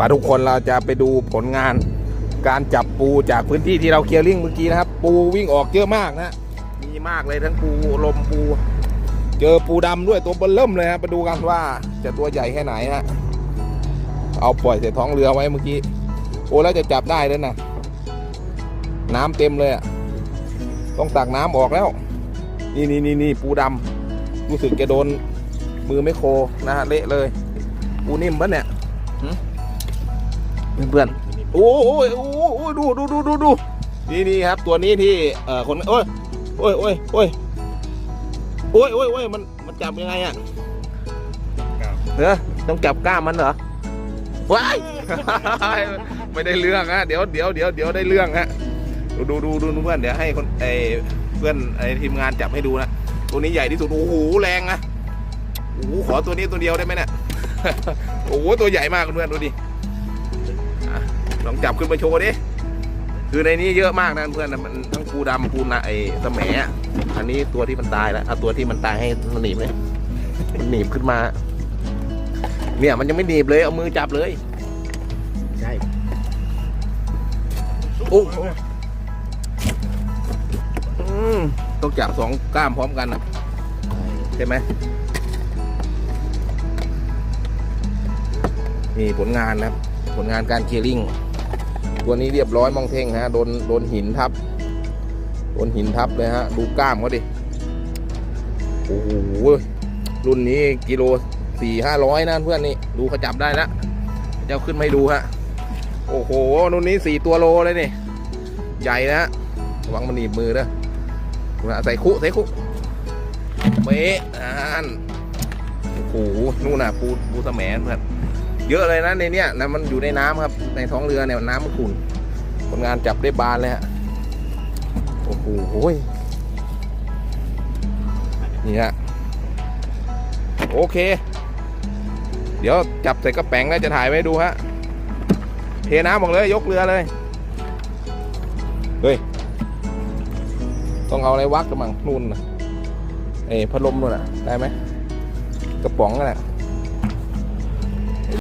ป่าทุกคนเราจะไปดูผลงานการจับปูจากพื้นที่ที่เราเคลียร์ลิงเมื่อกี้นะครับ ปูวิ่งออกเยอะมากนะมีมากเลยทั้งปูลมปู เจอปูดำด้วยตัวเบนเริ่มเลยครับไปดูกันว่าจะตัวใหญ่แค่ไหนฮะเอาปล่อยใส่ท้องเรือไว้เมื่อกี้โอ้แล้วจะจับได้แล้วนะน้ำเต็มเลยอะต้องตักน้ำออกแล้ว นี่นี่นี่นี่ปูดำรู้สึกจะโดนมือไม่โคนะฮะเละเลย ปูนิ่มปะเนี่ยหึ เพื่อนๆโอ้โหโอ้โหโอ้โหดูดูดูดูดูนี่นี่ครับ ตัวนี้ที่เอ่อคนโอ้ยโอ้ยโอ้ยโอ้ยโอ้ยโอ้ยโอ้ยมันมันจับยังไงอะเออต้องจับกล้ามมันเหรอว้ายไม่ได้เรื่องฮะเดี๋ยวเดี๋ยวเดี๋ยวเดี๋ยวได้เรื่องฮะดูดูดูดูเพื่อนเดี๋ยวให้คนไอเพื่อนไอทีมงานจับให้ดูนะตัวนี้ใหญ่ที่สุดโอ้โหแรงนะโอ้โหขอตัวนี้ตัวเดียวได้ไหมเนี่ยโอ้โหตัวใหญ่มากเพื่อนดูดิ ลองจับขึ้นมาโชว์ดิ คือในนี้เยอะมากนะเพื่อนนะมันทั้งปูดำปูนาไอ้สมอะอันนี้ตัวที่มันตายแล้วเอาตัวที่มันตายให้มันหนีบเลยมันหนีบขึ้นมา เนี่ยมันยังไม่หนีบเลยเอามือจับเลย ใช่โอ้โหอืมต้องจับสองกล้ามพร้อมกันนะใช่ไหมนี่ผลงานนะครับ ผลงานการเคลียร์ลิง ตัวนี้เรียบร้อยมองเท่งฮะโดนโดนหินทับ โดนหินทับเลยฮะ ดูกล้ามเขาดิ โอ้โห รุ่นนี้กิโลสี่ห้าร้อยนะเพื่อนนี่ ดูเขาจับได้ล้วเจ้าขึ้นไมาให้ดูฮะ โอ้โห รุ่นนี้สี่ตัวโลเลยนี่ ใหญ่นะฮะระวังมันหนีบมือนะใส่คุใส่คุเป๊ะนั่นโอ้โห นู่นน่ะปูปูสแหมเพื่อน เยอะเลยนะในเนี้ยนะมันอยู่ในน้ำครับ ในท้องเรือเนี่ยน้ำมันขุ่นผลงานจับได้บานเลยฮะโอ้โหนี่ฮะโอเค เดี๋ยวจับใส่กระแป๋งแล้วจะถ่ายไว้ดูฮะเทน้ำออกเลยยกเรือเลยเฮ้ยต้องเอาอะไรวักกระมังนู่นนะเอ้พัดลมนู่นน่ะได้ไหมกระป๋องนั่นแหละ